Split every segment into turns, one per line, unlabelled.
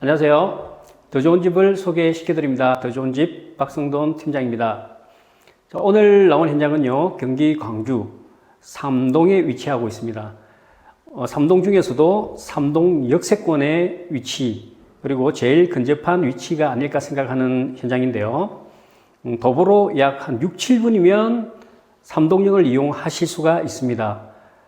안녕하세요. 더 좋은 집을 소개시켜 드립니다. 더 좋은 집 박성돈 팀장입니다. 자, 오늘 나온 현장은요, 경기 광주 삼동에 위치하고 있습니다. 어, 삼동 중에서도 삼동 역세권의 위치, 그리고 제일 근접한 위치가 아닐까 생각하는 현장인데요. 음, 도보로 약 한 6, 7분이면 삼동역을 이용하실 수가 있습니다.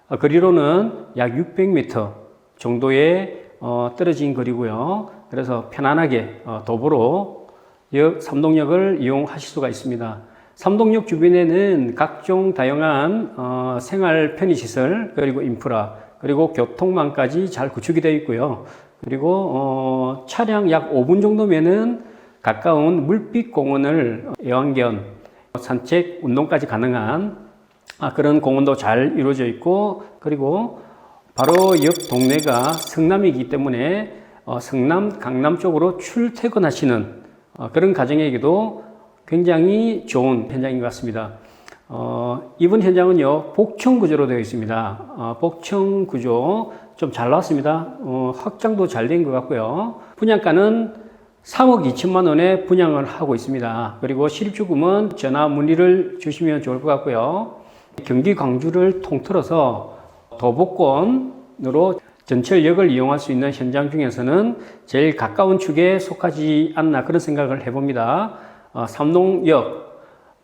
어, 거리로는 약 600m 정도의 어, 떨어진 거리고요. 그래서 편안하게 어, 도보로 역 삼동역을 이용하실 수가 있습니다. 삼동역 주변에는 각종 다양한 어, 생활 편의시설 그리고 인프라 그리고 교통망까지 잘 구축이 되어 있고요. 그리고 어, 차량 약 5분 정도면은 가까운 물빛 공원을 애완견 산책 운동까지 가능한 아, 그런 공원도 잘 이루어져 있고 그리고 바로 옆 동네가 성남이기 때문에 어, 성남 강남 쪽으로 출퇴근하시는 어, 그런 가정에게도 굉장히 좋은 현장인 것 같습니다. 어, 이번 현장은요 복층 구조로 되어 있습니다. 어, 복층 구조 좀 잘 나왔습니다. 어, 확장도 잘 된 것 같고요. 분양가는 3억 2천만 원에 분양을 하고 있습니다. 그리고 실입주금은 전화 문의를 주시면 좋을 것 같고요. 경기 광주를 통틀어서 도보권으로 전철역을 이용할 수 있는 현장 중에서는 제일 가까운 축에 속하지 않나 그런 생각을 해봅니다. 어, 삼동역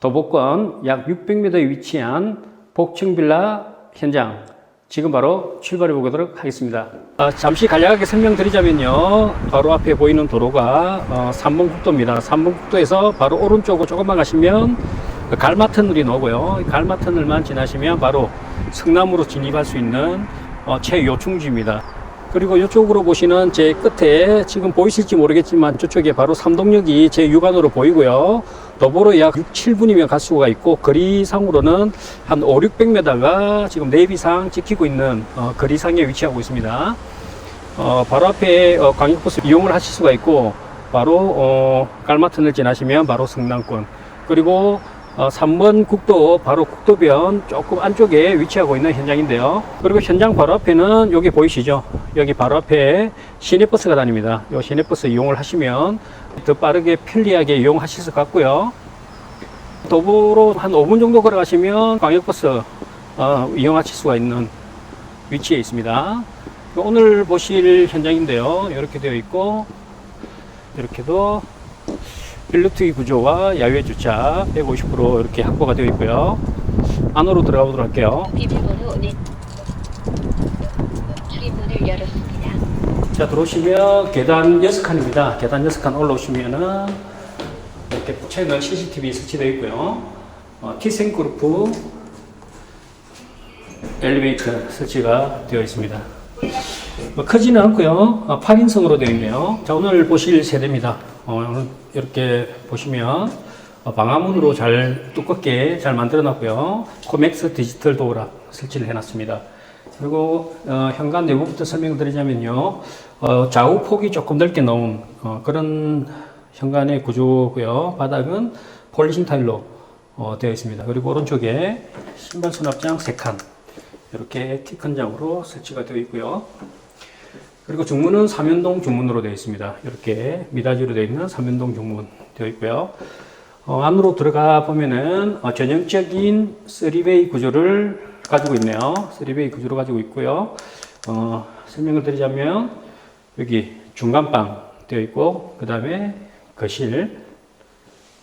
도보권 약 600m에 위치한 복층빌라 현장 지금 바로 출발해 보도록 하겠습니다. 어, 잠시 간략하게 설명드리자면요. 바로 앞에 보이는 도로가 어, 삼봉국도입니다. 삼봉국도에서 바로 오른쪽으로 조금만 가시면 갈마터널이 나오고요. 갈마터널만 지나시면 바로 성남으로 진입할 수 있는 어, 최요충지입니다. 그리고 이쪽으로 보시는 제 끝에 지금 보이실지 모르겠지만 저쪽에 바로 삼동역이 제 육안으로 보이고요. 도보로 약 6, 7분이면 갈 수가 있고 거리상으로는 한 5, 600m가 지금 내비상 찍히고 있는 어, 거리상에 위치하고 있습니다. 어, 바로 앞에 어, 광역버스 이용을 하실 수가 있고 바로 어, 깔마튼을 지나시면 바로 성남권 그리고 어, 3번 국도 바로 국도변 조금 안쪽에 위치하고 있는 현장인데요. 그리고 현장 바로 앞에는 여기 보이시죠? 여기 바로 앞에 시내버스가 다닙니다. 이 시내버스 이용을 하시면 더 빠르게 편리하게 이용하실 수 같고요. 도보로 한 5분 정도 걸어가시면 광역버스 어, 이용하실 수가 있는 위치에 있습니다. 오늘 보실 현장인데요. 이렇게 되어 있고 이렇게도 빌루트기 구조와 야외 주차 150% 이렇게 확보가 되어 있고요. 안으로 들어가 보도록 할게요.
비밀번호 네. 출입문을 열었습니다.
자, 들어오시면 계단 6칸입니다. 계단 6칸 올라오시면은 이렇게 채널 CCTV 설치되어 있고요. 어, 티센그룹 엘리베이터 설치가 되어 있습니다. 뭐 크지는 않고요. 어, 8인승으로 되어 있네요. 자, 오늘 보실 세대입니다. 어, 이렇게 보시면 어, 방화문으로 잘 두껍게 잘 만들어 놨고요. 코맥스 디지털 도어락 설치를 해 놨습니다. 그리고 어, 현관 내부부터 설명드리자면요. 어, 좌우 폭이 조금 넓게 나온 어, 그런 현관의 구조고요. 바닥은 폴리싱 타일로 어, 되어 있습니다. 그리고 오른쪽에 신발 수납장 3칸 이렇게 키큰장으로 설치가 되어 있고요. 그리고 중문은 삼연동 중문으로 되어 있습니다. 이렇게 미닫이로 되어 있는 삼연동 중문 되어 있고요. 어, 안으로 들어가 보면은 어, 전형적인 3베이 구조를 가지고 있네요. 3베이 구조를 가지고 있고요. 어, 설명을 드리자면 여기 중간방 되어 있고 그 다음에 거실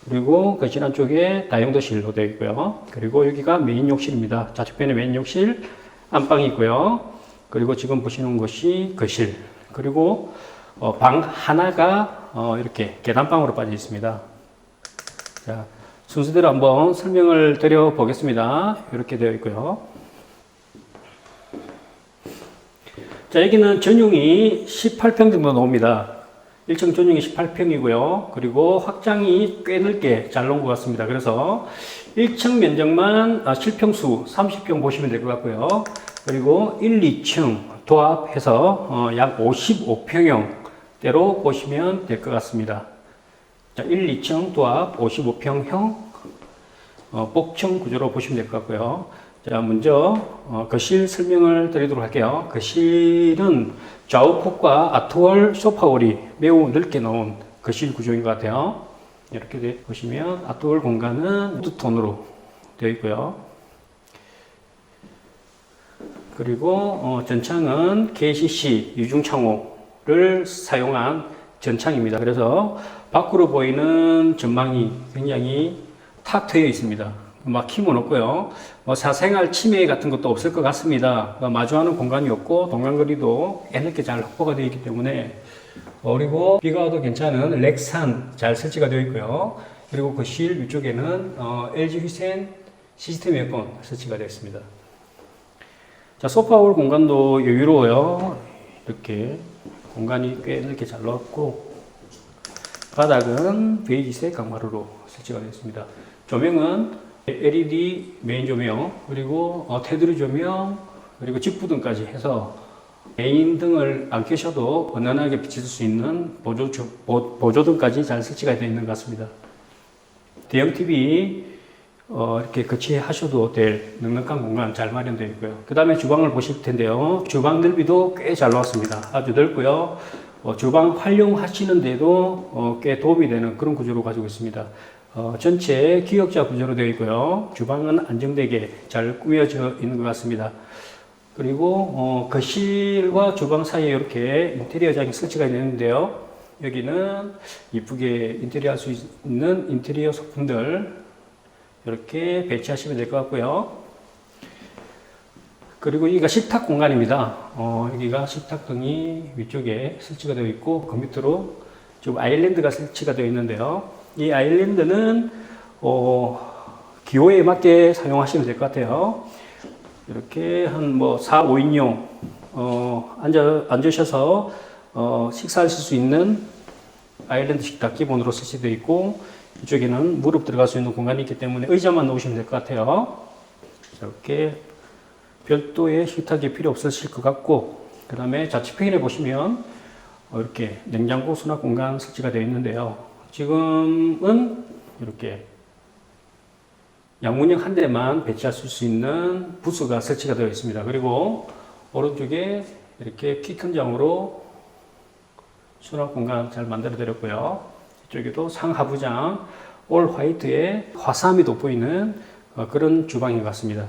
그리고 거실 안쪽에 다용도실로 되어 있고요. 그리고 여기가 메인 욕실입니다. 좌측편에 메인 욕실 안방이 있고요. 그리고 지금 보시는 것이 거실. 그리고 어, 방 하나가 어, 이렇게 계단방으로 빠져 있습니다. 자, 순서대로 한번 설명을 드려 보겠습니다. 이렇게 되어 있고요. 자, 여기는 전용이 18평 정도 나옵니다. 1층 전용이 18평이고요. 그리고 확장이 꽤 넓게 잘 나온 것 같습니다. 그래서 1층 면적만 7평수 30평 보시면 될 것 같고요. 그리고 1, 2층 도합해서 어, 약 55평형대로 보시면 될 것 같습니다. 자, 1, 2층 도합 55평형 어, 복층 구조로 보시면 될 것 같고요. 자, 먼저 어, 거실 설명을 드리도록 할게요. 거실은 좌우폭과 아트월 소파월이 매우 넓게 나온 거실 구조인 것 같아요. 이렇게 돼- 보시면 아트월 공간은 우드톤으로 되어 있고요. 그리고 어, 전창은 KCC 유중창호를 사용한 전창입니다. 그래서 밖으로 보이는 전망이 굉장히 탁 트여 있습니다. 막힘은 없고요. 뭐 사생활 침해 같은 것도 없을 것 같습니다. 어, 마주하는 공간이 없고 동간거리도 해늦게 잘 확보가 되어 있기 때문에 어, 그리고 비가 와도 괜찮은 렉산 잘 설치가 되어 있고요. 그리고 그 실 위쪽에는 어, LG 휘센 시스템 에어컨 설치가 되어 있습니다. 자, 소파홀 공간도 여유로워요. 이렇게 공간이 꽤 넓게 잘 나왔고 바닥은 베이지색 강마루로 설치가 되어 있습니다. 조명은 LED 메인 조명 그리고 어, 테두리 조명 그리고 직부등까지 해서 메인 등을 안 켜셔도 은은하게 비칠 수 있는 보조, 보, 보조등까지 잘 설치가 되어 있는 것 같습니다. 대형 TV 어, 이렇게 거치하셔도 될 넉넉한 공간 잘 마련되어 있고요. 그 다음에 주방을 보실 텐데요. 주방 넓이도 꽤 잘 나왔습니다. 아주 넓고요. 어, 주방 활용하시는데도 어, 꽤 도움이 되는 그런 구조로 가지고 있습니다. 어, 전체 기역자 구조로 되어 있고요. 주방은 안정되게 잘 꾸며져 있는 것 같습니다. 그리고 어, 거실과 주방 사이에 이렇게 인테리어장이 설치가 되는데요. 여기는 이쁘게 인테리어 할 수 있는 인테리어 소품들 이렇게 배치하시면 될 것 같고요. 그리고 여기가 식탁 공간입니다. 어, 여기가 식탁 등이 위쪽에 설치가 되어 있고 그 밑으로 좀 아일랜드가 설치가 되어 있는데요. 이 아일랜드는 어, 기호에 맞게 사용하시면 될 것 같아요. 이렇게 한 뭐 4, 5인용 어, 앉아, 앉으셔서 어, 식사하실 수 있는 아일랜드 식탁 기본으로 설치되어 있고 이쪽에는 무릎 들어갈 수 있는 공간이 있기 때문에 의자만 놓으시면 될 것 같아요. 이렇게 별도의 식탁이 필요 없으실 것 같고 그 다음에 좌측 페인에 보시면 어, 이렇게 냉장고 수납 공간 설치가 되어 있는데요. 지금은 이렇게 양문형 한 대만 배치하실 수 있는 부스가 설치가 되어 있습니다. 그리고 오른쪽에 이렇게 키 큰 장으로 수납 공간 잘 만들어 드렸고요. 이쪽에도 상하부장 올 화이트에 화사함이 돋보이는 어, 그런 주방인 것 같습니다.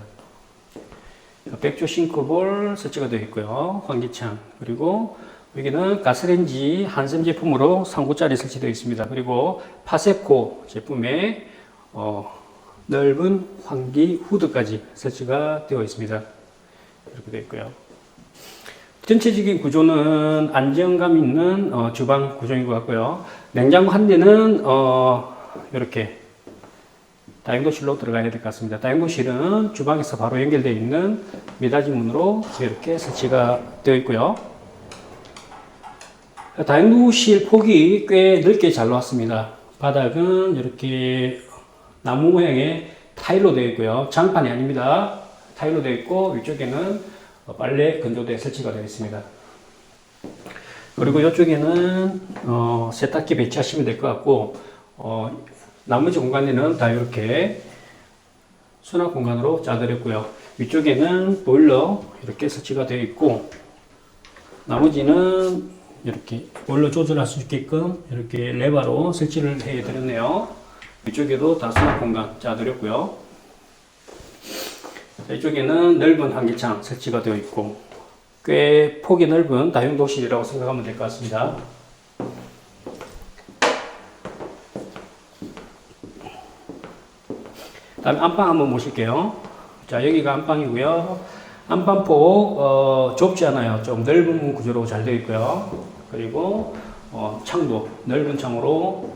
백조 싱크볼 설치가 되어 있고요. 환기창 그리고 여기는 가스레인지 한샘 제품으로 3구짜리 설치되어 있습니다. 그리고 파세코 제품에 어, 넓은 환기 후드까지 설치가 되어 있습니다. 이렇게 되어 있고요. 전체적인 구조는 안정감 있는 어, 주방 구조인 것 같고요. 냉장고 한 대는 어, 이렇게 다용도실로 들어가야 될 것 같습니다. 다용도실은 주방에서 바로 연결되어 있는 미닫이 문으로 이렇게 설치가 되어 있고요. 다용도실 폭이 꽤 넓게 잘 나왔습니다. 바닥은 이렇게 나무 모양의 타일로 되어 있고요. 장판이 아닙니다. 타일로 되어 있고 위쪽에는 빨래 건조대 설치가 되어 있습니다. 그리고 이쪽에는 어, 세탁기 배치하시면 될 것 같고 어, 나머지 공간에는 다 이렇게 수납 공간으로 짜드렸고요. 위쪽에는 보일러 이렇게 설치가 되어 있고 나머지는 이렇게 보일러 조절할 수 있게끔 이렇게 레바로 설치를 해 드렸네요. 위쪽에도 다 수납 공간 짜드렸고요. 자, 이쪽에는 넓은 환기창 설치가 되어 있고 꽤 폭이 넓은 다용도실이라고 생각하면 될 것 같습니다. 다음 안방 한번 보실게요. 자 여기가 안방이고요. 안방폭 어, 좁지 않아요. 좀 넓은 구조로 잘 되어 있고요. 그리고 어, 창도 넓은 창으로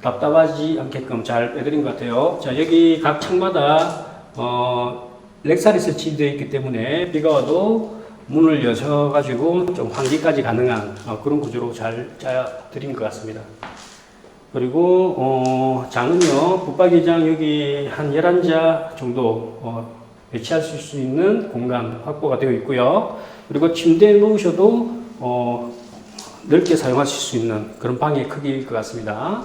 답답하지 않게끔 잘 빼드린 것 같아요. 자 여기 각 창마다 어, 렉살이 설치되어 있기 때문에 비가 와도 문을 여셔가지고 좀 환기까지 가능한 어, 그런 구조로 잘 짜드린 것 같습니다. 그리고 어, 장은요 붙박이장 여기 한 11자 정도 어, 배치할 수 있는 공간 확보가 되어 있고요. 그리고 침대에 놓으셔도 어, 넓게 사용하실 수 있는 그런 방의 크기일 것 같습니다.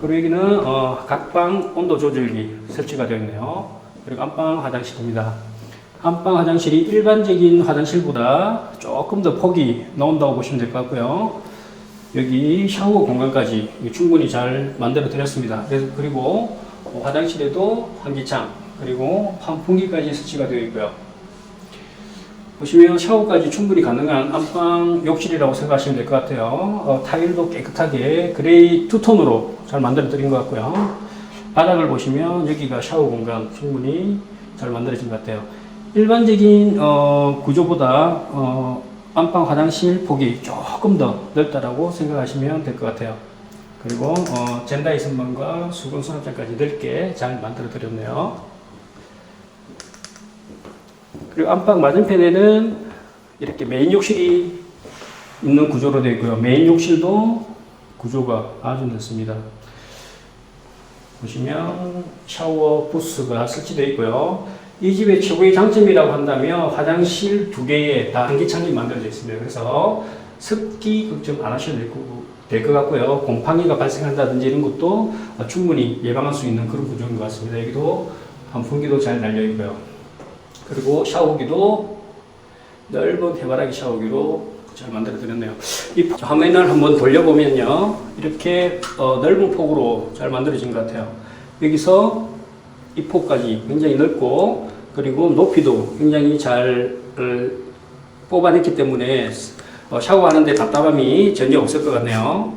그리고 여기는 어, 각방 온도 조절기 설치가 되어 있네요. 그리고 안방 화장실입니다. 안방 화장실이 일반적인 화장실보다 조금 더 폭이 나온다고 보시면 될 것 같고요. 여기 샤워 공간까지 충분히 잘 만들어 드렸습니다. 그래서 그리고 어, 화장실에도 환기창 그리고 환풍기까지 설치가 되어 있고요. 보시면 샤워까지 충분히 가능한 안방 욕실이라고 생각하시면 될 것 같아요. 어, 타일도 깨끗하게 그레이 투톤으로 잘 만들어 드린 것 같고요. 바닥을 보시면 여기가 샤워 공간 충분히 잘 만들어진 것 같아요. 일반적인 어, 구조보다 어, 안방 화장실 폭이 조금 더 넓다라고 생각하시면 될 것 같아요. 그리고 어, 젠다이 선반과 수건 수납장까지 넓게 잘 만들어 드렸네요. 그리고 안방 맞은편에는 이렇게 메인 욕실이 있는 구조로 되어 있고요. 메인 욕실도 구조가 아주 넓습니다. 보시면 샤워 부스가 설치되어 있고요. 이 집의 최고의 장점이라고 한다면 화장실 두 개에 다 환기창이 만들어져 있습니다. 그래서 습기 걱정 안 하셔도 될 것 같고요. 곰팡이가 발생한다든지 이런 것도 충분히 예방할 수 있는 그런 구조인 것 같습니다. 여기도 환풍기도 잘 달려 있고요. 그리고 샤워기도 넓은 해바라기 샤워기로 잘 만들어 드렸네요. 이 화면을 한번 돌려보면요. 이렇게 어, 넓은 폭으로 잘 만들어진 것 같아요. 여기서 이 폭까지 굉장히 넓고 그리고 높이도 굉장히 잘 어, 뽑아냈기 때문에 어, 샤워하는데 답답함이 전혀 없을 것 같네요.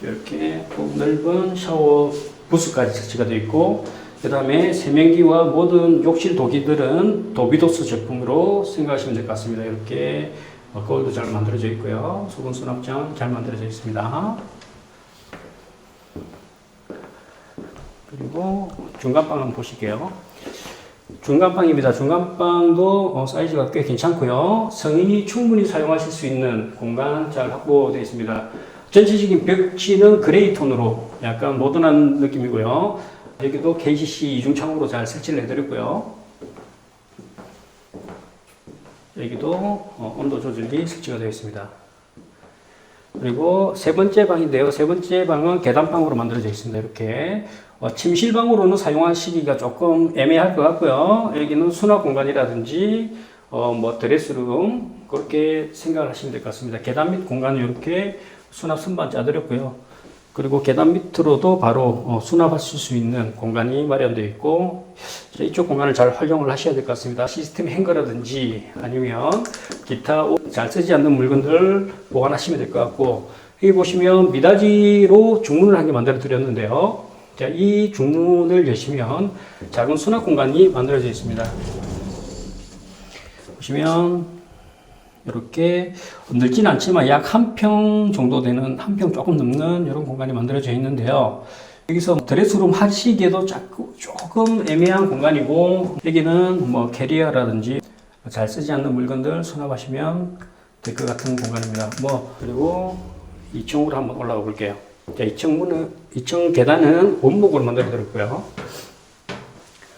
이렇게 폭 넓은 샤워 부스까지 설치가 되어 있고 그 다음에 세면기와 모든 욕실 도기들은 도비도스 제품으로 생각하시면 될 것 같습니다. 이렇게 어, 거울도 잘 만들어져 있고요. 수건 수납장 잘 만들어져 있습니다. 그리고 중간방 한번 보실게요. 중간방입니다. 중간방도 어, 사이즈가 꽤 괜찮고요. 성인이 충분히 사용하실 수 있는 공간 잘 확보되어 있습니다. 전체적인 벽지는 그레이 톤으로 약간 모던한 느낌이고요. 여기도 KCC 이중창으로 잘 설치를 해드렸고요. 여기도 어, 온도 조절기 설치가 되어 있습니다. 그리고 세 번째 방인데요. 세 번째 방은 계단방으로 만들어져 있습니다. 이렇게 어, 침실방으로는 사용하시기가 조금 애매할 것 같고요. 여기는 수납 공간이라든지 어, 뭐 드레스룸 그렇게 생각을 하시면 될 것 같습니다. 계단 밑 공간은 이렇게 수납 선반 짜드렸고요. 그리고 계단 밑으로도 바로 어, 수납하실 수 있는 공간이 마련되어 있고 이쪽 공간을 잘 활용을 하셔야 될 것 같습니다. 시스템 행거라든지 아니면 기타 잘 쓰지 않는 물건들 보관하시면 될 것 같고 여기 보시면 미닫이로 중문을 한 개 만들어 드렸는데요. 자, 이 중문을 여시면 작은 수납 공간이 만들어져 있습니다. 보시면 이렇게 넓진 않지만 약 한 평 정도 되는 한 평 조금 넘는 이런 공간이 만들어져 있는데요. 여기서 드레스룸 하시기에도 조금 애매한 공간이고 여기는 뭐 캐리어라든지 잘 쓰지 않는 물건들 수납하시면 될 것 같은 공간입니다. 뭐 그리고 2층으로 한번 올라가 볼게요. 자, 2층 문은 2층 계단은 원목으로 만들어 드렸고요.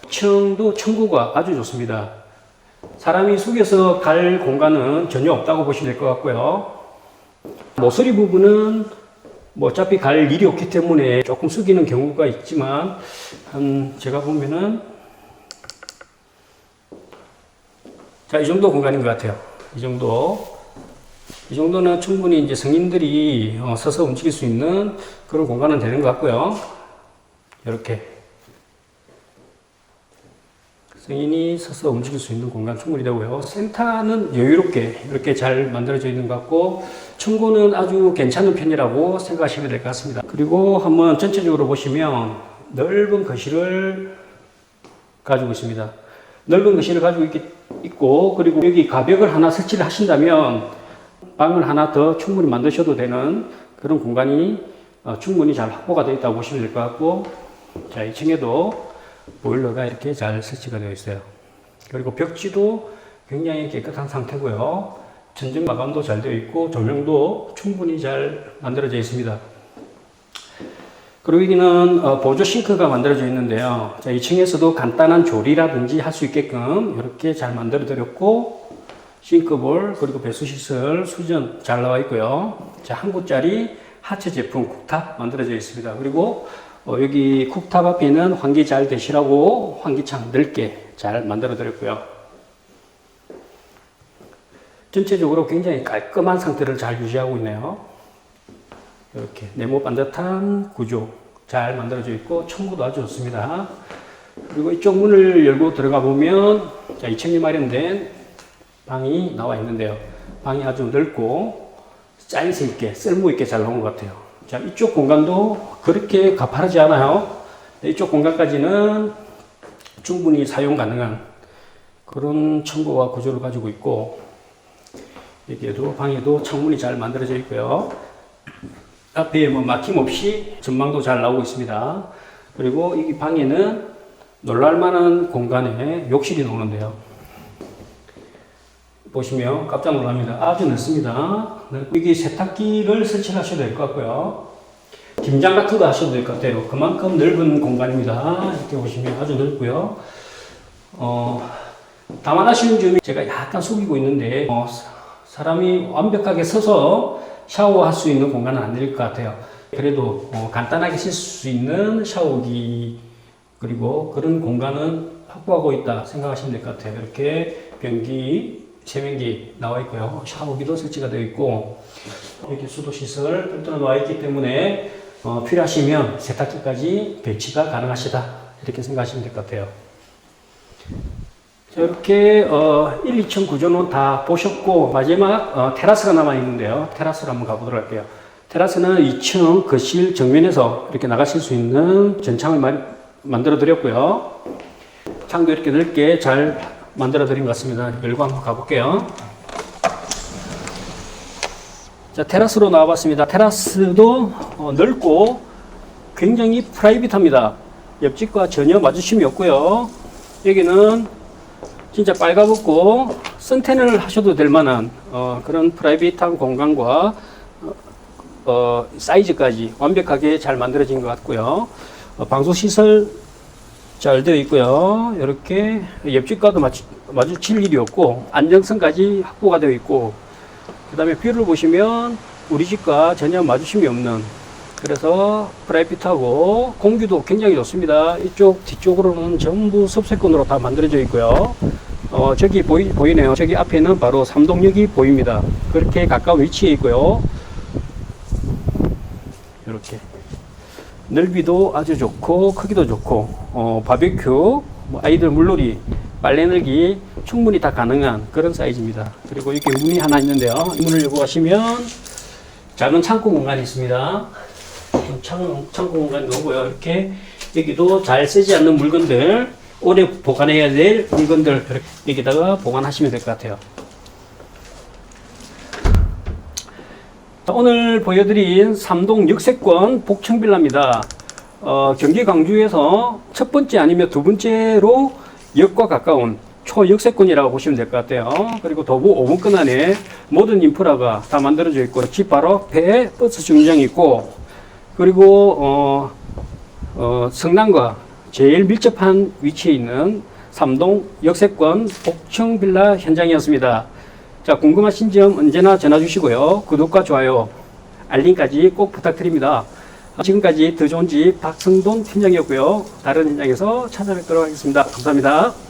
2층도 청구가 아주 좋습니다. 사람이 숙여서 갈 공간은 전혀 없다고 보시면 될 것 같고요. 모서리 부분은 뭐 어차피 갈 일이 없기 때문에 조금 숙이는 경우가 있지만 한 제가 보면은 자 이 정도 공간인 것 같아요. 이 정도 이 정도는 충분히 이제 성인들이 어, 서서 움직일 수 있는 그런 공간은 되는 것 같고요. 이렇게 성인이 서서 움직일 수 있는 공간 충분히 되고요. 센터는 여유롭게 이렇게 잘 만들어져 있는 것 같고 청구는 아주 괜찮은 편이라고 생각하시면 될 것 같습니다. 그리고 한번 전체적으로 보시면 넓은 거실을 가지고 있습니다. 넓은 거실을 가지고 있, 있고 그리고 여기 가벽을 하나 설치를 하신다면 방을 하나 더 충분히 만드셔도 되는 그런 공간이 어, 충분히 잘 확보가 되어 있다고 보시면 될 것 같고 자 2층에도 보일러가 이렇게 잘 설치가 되어 있어요. 그리고 벽지도 굉장히 깨끗한 상태고요. 전등 마감도 잘 되어 있고 조명도 충분히 잘 만들어져 있습니다. 그리고 여기는 어, 보조 싱크가 만들어져 있는데요. 자, 2층에서도 간단한 조리라든지 할 수 있게끔 이렇게 잘 만들어 드렸고 싱크볼 그리고 배수 시설 수전 잘 나와 있고요. 자, 한 구짜리 하체 제품 쿡탑 만들어져 있습니다. 그리고 어, 여기 쿡탑 앞에는 환기 잘 되시라고 환기창 넓게 잘 만들어 드렸고요. 전체적으로 굉장히 깔끔한 상태를 잘 유지하고 있네요. 이렇게 네모 반듯한 구조 잘 만들어져 있고 청구도 아주 좋습니다. 그리고 이쪽 문을 열고 들어가 보면 자, 2층이 마련된 방이 나와 있는데요. 방이 아주 넓고 사이즈 있게 쓸모 있게 잘 나온 것 같아요. 자, 이쪽 공간도 그렇게 가파르지 않아요. 네, 이쪽 공간까지는 충분히 사용 가능한 그런 청구와 구조를 가지고 있고 여기에도 방에도 창문이 잘 만들어져 있고요. 앞에 뭐 막힘 없이 전망도 잘 나오고 있습니다. 그리고 이 방에는 놀랄만한 공간에 욕실이 나오는데요. 보시면 깜짝 놀랍니다. 아주 넓습니다. 여기 세탁기를 설치하셔도 될 것 같고요. 김장 같은 거 하셔도 될 것 같아요. 그만큼 넓은 공간입니다. 이렇게 보시면 아주 넓고요. 어, 다만 아쉬운 점이 제가 약간 속이고 있는데 어, 사- 사람이 완벽하게 서서 샤워할 수 있는 공간은 안 될 것 같아요. 그래도 어, 간단하게 쓸수 있는 샤워기 그리고 그런 공간은 확보하고 있다 생각하시면 될 것 같아요. 이렇게 변기, 세면기 나와 있고요. 샤워기도 설치가 되어 있고 이렇게 수도 시설 별도로 나와 있기 때문에 어, 필요하시면 세탁기까지 배치가 가능하시다 이렇게 생각하시면 될 것 같아요. 자, 이렇게 어, 1, 2층 구조는 다 보셨고 마지막 어, 테라스가 남아 있는데요. 테라스로 한번 가보도록 할게요. 테라스는 2층 거실 정면에서 이렇게 나가실 수 있는 전창을 마- 만들어 드렸고요. 창도 이렇게 넓게 잘 만들어 드린 것 같습니다. 열고 한번 가볼게요. 자, 테라스로 나와봤습니다. 테라스도 어, 넓고 굉장히 프라이빗합니다. 옆집과 전혀 마주침이 없고요. 여기는 진짜 빨가벗고 선텐을 하셔도 될 만한 어, 그런 프라이빗한 공간과 어, 어, 사이즈까지 완벽하게 잘 만들어진 것 같고요. 어, 방수 시설 잘 되어 있고요. 이렇게 옆집과도 마주, 마주칠 일이 없고 안정성까지 확보가 되어 있고 그 다음에 뷰를 보시면 우리 집과 전혀 마주침이 없는 그래서 프라이빗하고 공기도 굉장히 좋습니다. 이쪽 뒤쪽으로는 전부 섭세권으로 다 만들어져 있고요. 어, 저기 보이, 보이네요. 저기 앞에는 바로 삼동역이 보입니다. 그렇게 가까운 위치에 있고요. 이렇게. 넓이도 아주 좋고, 크기도 좋고, 어, 바베큐, 뭐 아이들 물놀이, 빨래 늘기 충분히 다 가능한 그런 사이즈입니다. 그리고 이렇게 문이 하나 있는데요. 이 문을 열고 가시면 작은 창고 공간이 있습니다. 창, 창고 공간이 나오고요. 이렇게 여기도 잘 쓰지 않는 물건들, 오래 보관해야 될 물건들 여기다가 보관하시면 될 것 같아요. 오늘 보여드린 삼동 역세권 복층빌라입니다. 어, 경기 강주에서 첫 번째 아니면 두 번째로 역과 가까운 초역세권이라고 보시면 될 것 같아요. 그리고 도보 5분권 안에 모든 인프라가 다 만들어져 있고 집 바로 앞에 버스 정류장이 있고 그리고 어, 어, 성남과 제일 밀접한 위치에 있는 삼동 역세권 복층 빌라 현장이었습니다. 자, 궁금하신 점 언제나 전화 주시고요. 구독과 좋아요, 알림까지 꼭 부탁드립니다. 지금까지 더 좋은 집 박성돈 팀장이었고요. 다른 현장에서 찾아뵙도록 하겠습니다. 감사합니다.